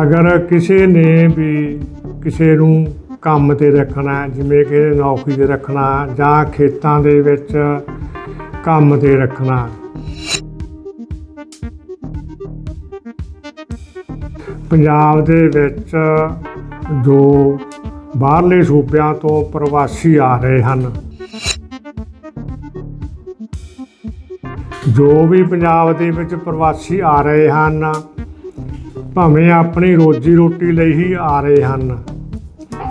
ਅਗਰ ਕਿਸੇ ਨੇ ਵੀ ਕਿਸੇ ਨੂੰ ਕੰਮ ਤੇ ਰੱਖਣਾ ਜਿਵੇਂ ਕਿ ਨੌਕਰੀ ਤੇ ਰੱਖਣਾ ਜਾਂ ਖੇਤਾਂ ਦੇ ਵਿੱਚ ਕੰਮ ਤੇ ਰੱਖਣਾ ਪੰਜਾਬ ਦੇ ਵਿੱਚ ਜੋ ਬਾਹਰਲੇ ਸੂਬਿਆਂ ਤੋਂ ਪ੍ਰਵਾਸੀ ਆ ਰਹੇ ਹਨ। ਜੋ ਵੀ ਪੰਜਾਬ ਦੇ ਵਿੱਚ ਪ੍ਰਵਾਸੀ ਆ ਰਹੇ ਹਨ ਭਾਵੇਂ ਆਪਣੀ ਰੋਜੀ ਰੋਟੀ ਲਈ ਹੀ ਆ ਰਹੇ ਹਨ,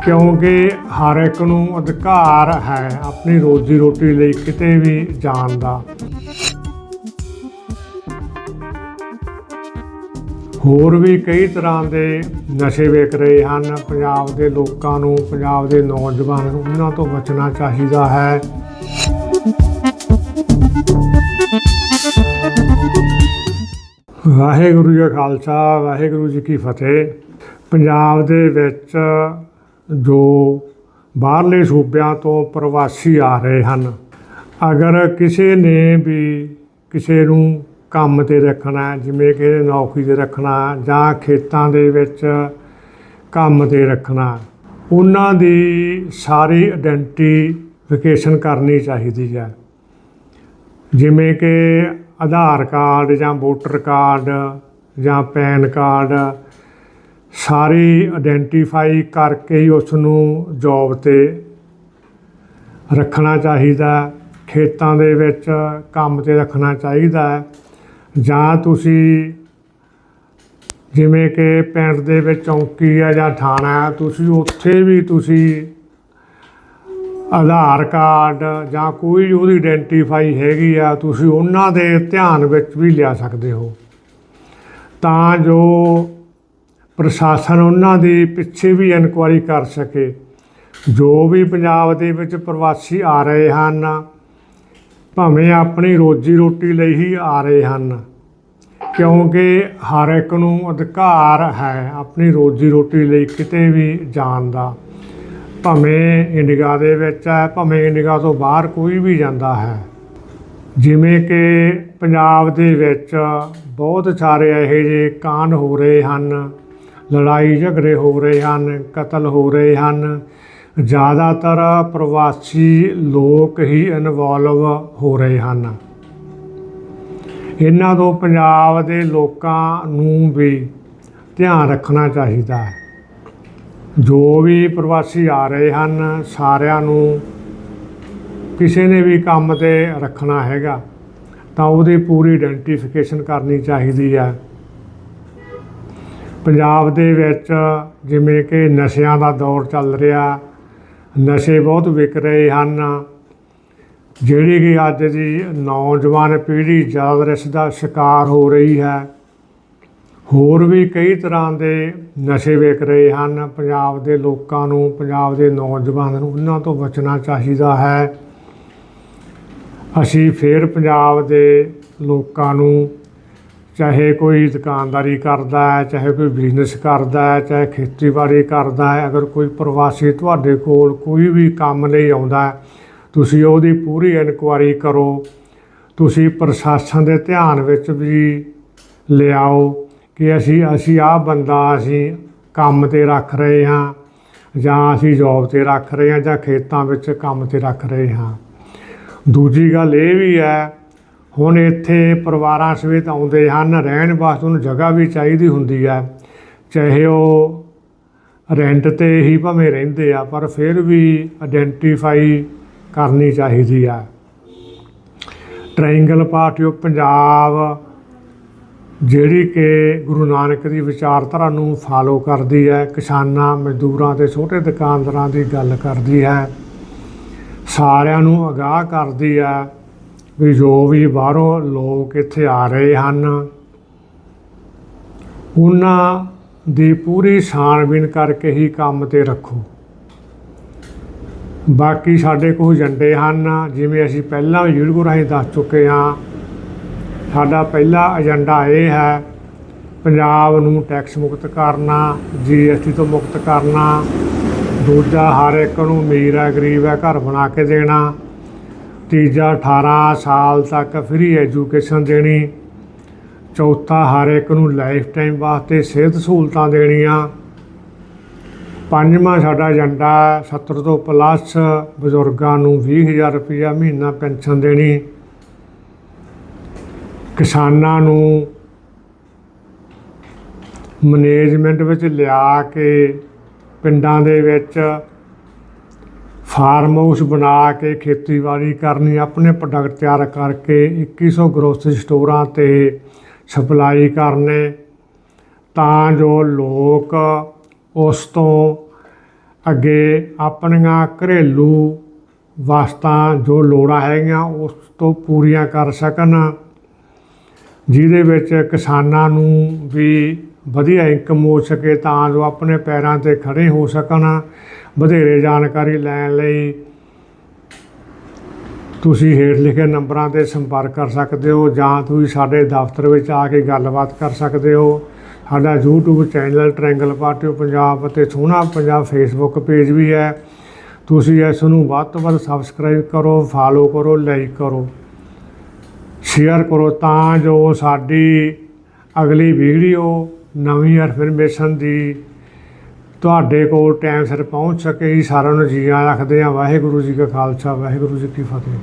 ਕਿਉਂਕਿ ਹਰ ਇੱਕ ਨੂੰ ਅਧਿਕਾਰ ਹੈ ਆਪਣੀ ਰੋਜੀ ਰੋਟੀ ਲਈ ਕਿਤੇ ਵੀ ਜਾਣ ਦਾ। ਹੋਰ ਵੀ ਕਈ ਤਰ੍ਹਾਂ ਦੇ ਨਸ਼ੇ ਵੇਚ ਰਹੇ ਹਨ। ਪੰਜਾਬ ਦੇ ਲੋਕਾਂ ਨੂੰ, ਪੰਜਾਬ ਦੇ ਨੌਜਵਾਨ ਨੂੰ ਉਹਨਾਂ ਤੋਂ ਬਚਣਾ ਚਾਹੀਦਾ ਹੈ। ਵਾਹਿਗੁਰੂ ਜੀ ਕਾ ਖਾਲਸਾ, ਵਾਹਿਗੁਰੂ ਜੀ ਕੀ ਫਤਿਹ। ਪੰਜਾਬ ਦੇ ਵਿੱਚ ਜੋ ਬਾਹਰਲੇ ਸੂਬਿਆਂ ਤੋਂ ਪ੍ਰਵਾਸੀ ਆ ਰਹੇ ਹਨ, ਅਗਰ ਕਿਸੇ ਨੇ ਵੀ ਕਿਸੇ ਨੂੰ ਕੰਮ ਤੇ ਰੱਖਣਾ, ਜਿਵੇਂ ਕਿ ਨੌਕਰੀ ਤੇ ਰੱਖਣਾ ਜਾਂ ਖੇਤਾਂ ਦੇ ਵਿੱਚ ਕੰਮ ਤੇ ਰੱਖਣਾ, ਉਹਨਾਂ ਦੀ ਸਾਰੀ ਆਇਡੈਂਟੀਫਿਕੇਸ਼ਨ ਕਰਨੀ ਚਾਹੀਦੀ ਹੈ। ਜਿਵੇਂ ਕਿ ਆਧਾਰ ਕਾਰਡ ਜਾਂ ਵੋਟਰ ਕਾਰਡ ਜਾਂ ਪੈਨ ਕਾਰਡ ਸਾਰੀ ਆਇਡੈਂਟੀਫਾਈ ਕਰਕੇ ਹੀ ਉਸ ਨੂੰ ਜੌਬ ਤੇ ਰੱਖਣਾ ਚਾਹੀਦਾ ਖੇਤਾਂ ਦੇ ਵਿੱਚ ਕੰਮ ਤੇ ਰੱਖਣਾ ਚਾਹੀਦਾ ਜਾਂ ਤੁਸੀਂ ਜਿਵੇਂ ਕਿ ਪਿੰਡ ਦੇ ਵਿੱਚ ਚੌਂਕੀ ਹੈ ਜਾਂ ਥਾਣਾ ਹੈ ਤੁਸੀਂ ਉੱਥੇ ਵੀ ਤੁਸੀਂ ਆਧਾਰ ਕਾਰਡ ਜਾਂ ਕੋਈ ਉਹਦੀ ਆਇਡੈਂਟੀਫਾਈ ਹੈਗੀ ਆ, ਤੁਸੀਂ ਉਹਨਾਂ ਦੇ ਧਿਆਨ ਵਿੱਚ ਵੀ ਲਿਆ ਸਕਦੇ ਹੋ। ਤਾਂ ਜੋ ਪ੍ਰਸ਼ਾਸਨ ਉਹਨਾਂ ਦੀ ਪਿੱਛੇ ਵੀ ਇਨਕੁਆਇਰੀ ਕਰ ਸਕੇ। ਜੋ ਵੀ ਪੰਜਾਬ ਦੇ ਵਿੱਚ ਪ੍ਰਵਾਸੀ ਆ ਰਹੇ ਹਨ, ਭਾਵੇਂ ਆਪਣੀ ਰੋਜੀ ਰੋਟੀ ਲਈ ਹੀ ਆ ਰਹੇ ਹਨ, ਕਿਉਂਕਿ ਹਰ ਇੱਕ ਨੂੰ ਅਧਿਕਾਰ ਹੈ ਆਪਣੀ ਰੋਜੀ ਰੋਟੀ ਲਈ ਕਿਤੇ ਵੀ ਜਾਣ ਦਾ। ਭਾਵੇਂ ਇੰਡੀਆ ਦੇ ਵਿੱਚ ਹੈ, ਭਾਵੇਂ ਇੰਡੀਆ ਤੋਂ ਬਾਹਰ ਕੋਈ ਵੀ ਜਾਂਦਾ ਹੈ। ਜਿਵੇਂ ਕਿ ਪੰਜਾਬ ਦੇ ਵਿੱਚ ਬਹੁਤ ਸਾਰੇ ਇਹੋ ਜਿਹੇ ਕਾਂਡ ਹੋ ਰਹੇ ਹਨ, ਲੜਾਈ ਝਗੜੇ ਹੋ ਰਹੇ ਹਨ, ਕਤਲ ਹੋ ਰਹੇ ਹਨ। ਜ਼ਿਆਦਾਤਰ ਪ੍ਰਵਾਸੀ ਲੋਕ ਹੀ ਇਨਵੋਲਵ ਹੋ ਰਹੇ ਹਨ। ਇਹਨਾਂ ਤੋਂ ਪੰਜਾਬ ਦੇ ਲੋਕਾਂ ਨੂੰ ਵੀ ਧਿਆਨ ਰੱਖਣਾ ਚਾਹੀਦਾ ਹੈ। ਜੋ ਵੀ ਪ੍ਰਵਾਸੀ ਆ ਰਹੇ ਹਨ, ਸਾਰਿਆਂ ਨੂੰ ਕਿਸੇ ਨੇ ਵੀ ਕੰਮ ਤੇ ਰੱਖਣਾ ਹੈਗਾ, ਤਾਂ ਉਹਦੀ ਪੂਰੀ ਆਇਡੈਂਟੀਫਿਕੇਸ਼ਨ ਕਰਨੀ ਚਾਹੀਦੀ ਹੈ। ਪੰਜਾਬ ਦੇ ਵਿੱਚ ਜਿਵੇਂ ਕਿ ਨਸ਼ਿਆਂ ਦਾ ਦੌਰ ਚੱਲ ਰਿਹਾ, ਨਸ਼ੇ ਬਹੁਤ ਵਿਕ ਰਹੇ ਹਨ। ਜਿਹੜੀ ਕਿ ਅੱਜ ਦੀ ਨੌਜਵਾਨ ਪੀੜ੍ਹੀ ਜ਼ਿਆਦਾ ਇਸ ਦਾ ਸ਼ਿਕਾਰ ਹੋ ਰਹੀ ਹੈ। ਹੋਰ ਵੀ ਕਈ ਤਰ੍ਹਾਂ ਦੇ ਨਸ਼ੇ ਵੇਚ ਰਹੇ ਹਨ। ਪੰਜਾਬ ਦੇ ਲੋਕਾਂ ਨੂੰ, ਪੰਜਾਬ ਦੇ ਨੌਜਵਾਨਾਂ ਨੂੰ ਉਹਨਾਂ ਤੋਂ ਬਚਣਾ ਚਾਹੀਦਾ ਹੈ। ਅਸੀਂ ਫੇਰ ਪੰਜਾਬ ਦੇ ਲੋਕਾਂ ਨੂੰ ਚਾਹੇ ਕੋਈ ਦੁਕਾਨਦਾਰੀ ਕਰਦਾ ਹੈ, ਚਾਹੇ ਕੋਈ ਬਿਜ਼ਨਸ ਕਰਦਾ ਹੈ, ਚਾਹੇ ਖੇਤੀਬਾੜੀ ਕਰਦਾ ਹੈ, ਅਗਰ ਕੋਈ ਪ੍ਰਵਾਸੀ ਤੁਹਾਡੇ ਕੋਲ ਕੋਈ ਵੀ ਕੰਮ ਲਈ ਆਉਂਦਾ ਤੁਸੀਂ ਉਹਦੀ ਪੂਰੀ ਇਨਕੁਆਇਰੀ ਕਰੋ। ਤੁਸੀਂ ਪ੍ਰਸ਼ਾਸਨ ਦੇ ਧਿਆਨ ਵਿੱਚ ਵੀ ਲਿਆਓ। ਕਿ ਅਸੀਂ ਅਸੀਂ ਆਹ ਬੰਦਾ ਅਸੀਂ ਕੰਮ ਤੇ ਰੱਖ ਰਹੇ ਹਾਂ ਜਾਂ ਅਸੀਂ ਜੌਬ ਤੇ ਰੱਖ ਰਹੇ ਹਾਂ ਜਾਂ ਖੇਤਾਂ ਵਿੱਚ ਕੰਮ ਤੇ ਰੱਖ ਰਹੇ ਹਾਂ। ਦੂਜੀ ਗੱਲ ਇਹ ਵੀ ਹੈ, ਹੁਣ ਇੱਥੇ ਪਰਿਵਾਰਾਂ ਸਮੇਤ ਆਉਂਦੇ ਹਨ, ਰਹਿਣ ਵਾਸਤੇ ਉਹਨੂੰ ਜਗ੍ਹਾ ਵੀ ਚਾਹੀਦੀ ਹੁੰਦੀ ਹੈ। ਚਾਹੇ ਉਹ ਰੈਂਟ ਤੇ ਹੀ ਭਾਵੇਂ ਰਹਿੰਦੇ ਆ, ਪਰ ਫਿਰ ਵੀ ਆਇਡੈਂਟੀਫਾਈ ਕਰਨੀ ਚਾਹੀਦੀ ਆ ਟ੍ਰਾਇੰਗਲ ਪਾਰਟੀ ਆਫ ਪੰਜਾਬ ਜਿਹੜੀ ਕਿ ਗੁਰੂ ਨਾਨਕ ਦੀ ਵਿਚਾਰਧਾਰਾ ਨੂੰ ਫਾਲੋ ਕਰਦੀ ਹੈ, ਕਿਸਾਨਾਂ, ਮਜ਼ਦੂਰਾਂ ਤੇ ਛੋਟੇ ਦੁਕਾਨਦਾਰਾਂ ਦੀ ਗੱਲ ਕਰਦੀ ਹੈ, ਸਾਰਿਆਂ ਨੂੰ ਅਗਾਹ ਕਰਦੀ ਹੈ ਵੀ ਜੋ ਵੀ ਬਾਹਰੋਂ ਲੋਕ ਇੱਥੇ ਆ ਰਹੇ ਹਨ, ਉਹਨਾਂ ਦੀ ਪੂਰੀ ਛਾਣਬੀਣ ਕਰਕੇ ਹੀ ਕੰਮ ਤੇ ਰੱਖੋ। ਬਾਕੀ ਸਾਡੇ ਕੋਲ ਏਜੰਡੇ ਹਨ, ਜਿਵੇਂ ਅਸੀਂ ਪਹਿਲਾਂ ਵੀ ਵੀਡੀਓ ਰਾਹੀਂ ਦੱਸ ਚੁੱਕੇ ਹਾਂ ਸਾਡਾ ਪਹਿਲਾ ਏਜੰਡਾ ਇਹ ਹੈ ਪੰਜਾਬ ਨੂੰ ਟੈਕਸ ਮੁਕਤ ਕਰਨਾ ਜੀਐਸਟੀ ਤੋਂ ਮੁਕਤ ਕਰਨਾ। ਦੂਜਾ, ਹਰ ਇੱਕ ਨੂੰ ਅਮੀਰ ਹੈ, ਗਰੀਬ ਹੈ, ਘਰ ਬਣਾ ਕੇ ਦੇਣਾ। ਤੀਜਾ 18 ਸਾਲ ਤੱਕ ਫ੍ਰੀ ਐਜੂਕੇਸ਼ਨ ਦੇਣੀ। ਚੌਥਾ, ਹਰ ਇੱਕ ਨੂੰ ਲਾਈਫ ਟਾਈਮ ਵਾਸਤੇ ਸਿਹਤ ਸਹੂਲਤਾਂ ਦੇਣੀਆਂ। ਪੰਜਵਾਂ ਸਾਡਾ ਏਜੰਡਾ 70 ਤੋਂ ਪਲੱਸ ਬਜ਼ੁਰਗਾਂ ਨੂੰ 20000 ਰੁਪਇਆ ਮਹੀਨਾ ਪੈਨਸ਼ਨ ਦੇਣੀ। ਕਿਸਾਨਾਂ ਨੂੰ ਮੈਨੇਜਮੈਂਟ ਵਿੱਚ ਲਿਆ ਕੇ ਪਿੰਡਾਂ ਦੇ ਵਿੱਚ ਫਾਰਮ ਹਾਊਸ ਬਣਾ ਕੇ ਖੇਤੀਬਾੜੀ ਕਰਨੀ, ਆਪਣੇ ਪ੍ਰੋਡਕਟ ਤਿਆਰ ਕਰਕੇ 2100 ਗਰੋਸਰੀ ਸਟੋਰਾਂ ਤੇ ਸਪਲਾਈ ਕਰਨੇ, ਤਾਂ ਜੋ ਲੋਕ ਉਸ ਤੋਂ ਅੱਗੇ ਆਪਣੀਆਂ ਘਰੇਲੂ ਵਸਤਾਂ ਜੋ ਲੋੜਾਂ ਹੈਗੀਆਂ ਉਸ ਤੋਂ ਪੂਰੀਆਂ ਕਰ ਸਕਣ। ਜਿਹਦੇ ਵਿੱਚ ਕਿਸਾਨਾਂ ਨੂੰ ਵੀ ਵਧੀਆ ਇਨਕਮ ਹੋ ਸਕੇ ਤਾਂ ਜੋ ਆਪਣੇ ਪੈਰਾਂ ਤੇ ਖੜੇ ਹੋ ਸਕਣ, ਵਧੇਰੇ ਜਾਣਕਾਰੀ ਲੈਣ ਲਈ ਤੁਸੀਂ ਹੇਠ ਲਿਖੇ ਨੰਬਰਾਂ ਤੇ ਸੰਪਰਕ ਕਰ ਸਕਦੇ ਹੋ ਜਾਂ ਤੁਸੀਂ ਸਾਡੇ ਦਫ਼ਤਰ ਵਿੱਚ ਆ ਕੇ ਗੱਲਬਾਤ ਕਰ ਸਕਦੇ ਹੋ। ਸਾਡਾ YouTube channel triangle party Punjab ਅਤੇ ਸੋਹਣਾ ਪੰਜਾਬ ਫੇਸਬੁੱਕ ਪੇਜ ਵੀ ਹੈ। ਤੁਸੀਂ ਇਸ ਨੂੰ ਵੱਧ ਤੋਂ ਵੱਧ ਸਬਸਕ੍ਰਾਈਬ ਕਰੋ ਫਾਲੋ ਕਰੋ ਲਾਈਕ ਕਰੋ। ਸ਼ੇਅਰ ਕਰੋ ਤਾਂ ਜੋ ਸਾਡੀ ਅਗਲੀ ਵੀਡੀਓ ਨਵੀਂ ਇਨਫੋਰਮੇਸ਼ਨ ਦੀ ਤੁਹਾਡੇ ਕੋਲ ਟਾਈਮ ਸਿਰ ਪਹੁੰਚ ਸਕੇ। ਜੀ ਸਾਰਿਆਂ ਨੂੰ ਜੀ ਆਇਆਂ ਰੱਖਦੇ ਆ ਵਾਹਿਗੁਰੂ ਜੀ ਕਾ ਖਾਲਸਾ, ਵਾਹਿਗੁਰੂ ਜੀ ਕੀ ਫਤਿਹ।